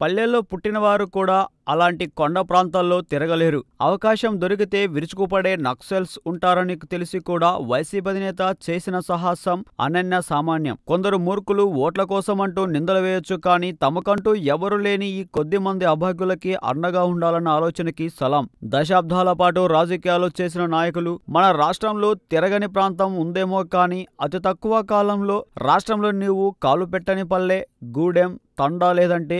పల్లెల్లో పుట్టినవారు కూడా అలాంటి కొండ ప్రాంతాల్లో తిరగలేరు. అవకాశం దొరికితే విరుచుకుపడే నక్సల్స్ ఉంటారని తెలిసి కూడా వైసీపీ అధినేత చేసిన సాహసం అనన్య సామాన్యం. కొందరు మూర్ఖులు ఓట్ల కోసమంటూ నిందలు వేయొచ్చు కానీ తమకంటూ ఎవరు లేని ఈ కొద్ది మంది అభాగ్యులకి అండగా ఉండాలన్న ఆలోచనకి సలాం. దశాబ్దాల పాటు రాజకీయాలు చేసిన నాయకులు మన రాష్ట్రంలో తిరగని ప్రాంతం ఉందేమో కానీ అతి తక్కువ కాలంలో రాష్ట్రంలో నీవు కాలు పెట్టని పల్లె గూడెం తండా లేదంటే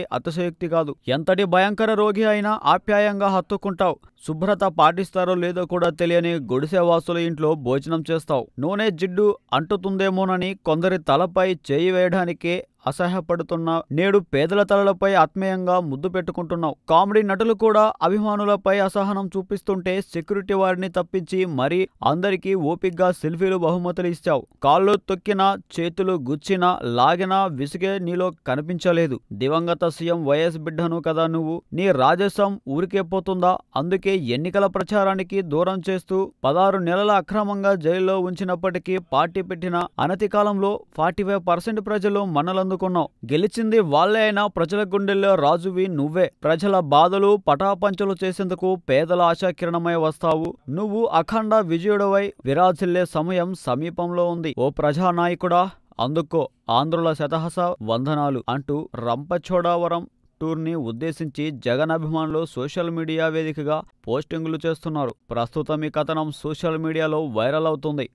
అతిశయోక్తి కాదు. ఎంతటి భయంకర రోగి అయినా ఆప్యాయంగా హత్తుకుంటావు. శుభ్రత పాటిస్తారో లేదో కూడా తెలియని గుడిసెవాసుల ఇంట్లో భోజనం చేస్తావు. నూనె జిడ్డు అంటుతుందేమోనని కొందరి తలపై చేయి వేయడానికే అసహ్యపడుతున్నా నేడు పేదల తలలపై ఆత్మీయంగా ముద్దు పెట్టుకుంటున్నావు. కామెడీ నటులు కూడా అభిమానులపై అసహనం చూపిస్తుంటే సెక్యూరిటీ వారిని తప్పించి మరీ అందరికీ ఓపిగ్గా సెల్ఫీలు బహుమతులు ఇచ్చావు. కాళ్ళు తొక్కినా చేతులు గుచ్చినా లాగినా విసిగే నీలో కనిపించలేదు. దివంగత సీఎం వైఎస్ బిడ్డను కదా నువ్వు? నీ రాజస్వం ఊరికే పోతుందా? అందుకే ఎన్నికల ప్రచారానికి దూరం చేస్తూ పదహారు నెలల అక్రమంగా జైల్లో ఉంచినప్పటికీ పార్టీ పెట్టిన అనతి కాలంలో ఫార్టీ ఫైవ్ పర్సెంట్ ప్రజలు అందుకున్నావు. గెలిచింది వాళ్ళే అయినా ప్రజల గుండెల్లో రాజువి నువ్వే. ప్రజల బాధలు పటాపంచలు చేసేందుకు పేదల ఆశాకిరణమై వస్తావు. నువ్వు అఖండ విజయుడవై విరాజిల్లే సమయం సమీపంలో ఉంది. ఓ ప్రజానాయకుడా అందుకో ఆంధ్రుల శతహస వందనాలు అంటూ రంపచోడవరం టూర్ని ఉద్దేశించి జగన్ అభిమానులు సోషల్ మీడియా వేదికగా పోస్టింగులు చేస్తున్నారు. ప్రస్తుతం ఈ కథనం సోషల్ మీడియాలో వైరల్ అవుతుంది.